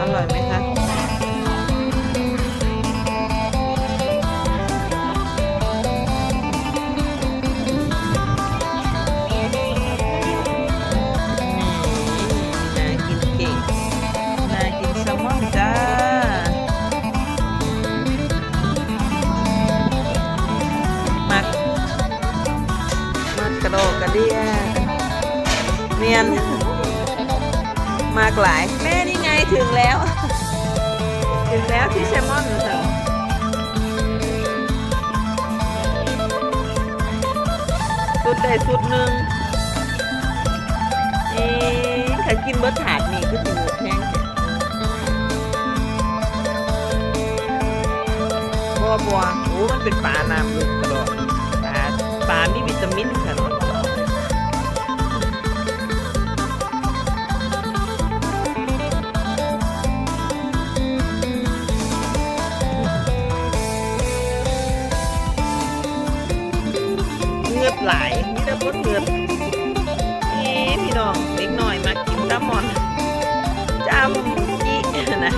อร่อยไหมคะนี่นากินเก่งนากินแซลมอนจ้ามักมักกระโดดกระเดียเมียนมากหลายแม่ ถึงแล้ว ถึงแล้วที่แซลมอนเถอสุดใดสุดหนึ่งเอ๊ะถ้ากินเบิร์ถาดนี่ก็ถูกแพงบัวบัวโอ้มันเป็นปลาน้ำลึกกระโดดปลาปลามีวิตามินขนาะ ดหลายมีแต่คนเงือบนี่พี่น้องเล็กหน่อยมากินตามอนจำจี้นะ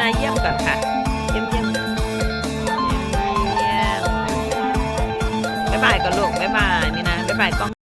มาเยี่ยมก่อนค่ะ เยี่ยมเยี่ยมเยี่ยมเยี่ยมบ๊ายบายก่อนลูกบ๊ายบายนี่นะบ๊ายบายกล้อง